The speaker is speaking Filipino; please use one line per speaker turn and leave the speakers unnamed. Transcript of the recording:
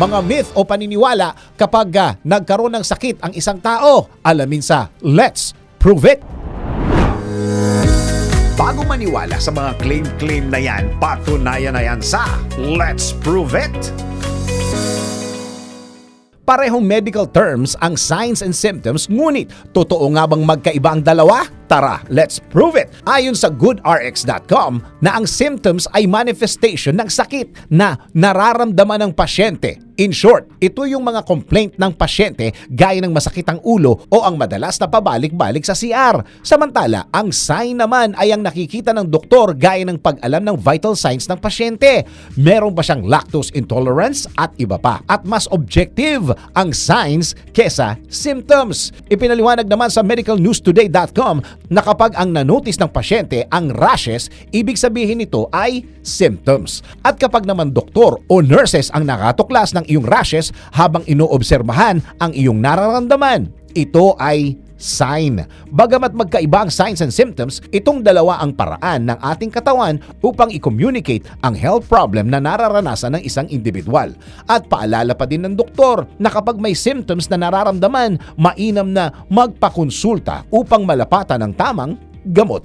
mga myth o paniniwala kapag ah, nagkaroon ng sakit ang isang tao. Alamin sa Let's Prove It!
Bago maniwala sa mga claim-claim na yan, patunayan na yan sa Let's Prove It!
Parehong medical terms ang signs and symptoms ngunit totoo nga bang magkaiba ang dalawa? Tara, let's prove it! Ayon sa goodrx.com na ang symptoms ay manifestation ng sakit na nararamdaman ng pasyente. In short, ito yung mga complaint ng pasyente gaya ng masakit ang ulo o ang madalas na pabalik-balik sa CR. Samantala, ang sign naman ay ang nakikita ng doktor gaya ng pag-alam ng vital signs ng pasyente. Meron ba siyang lactose intolerance at iba pa. At mas objective ang signs kesa symptoms. Ipinaliwanag naman sa medicalnewstoday.com na kapag ang nanotice ng pasyente ang rashes, ibig sabihin nito ay symptoms. At kapag naman doktor o nurses ang nakatuklas ng iyong rashes habang inoobserbahan ang iyong nararamdaman, ito ay sign. Bagamat magkaiba ang signs and symptoms, itong dalawa ang paraan ng ating katawan upang i-communicate ang health problem na nararanasan ng isang individual. At paalala pa din ng doktor na kapag may symptoms na nararamdaman, mainam na magpakonsulta upang malapatan ng tamang gamot.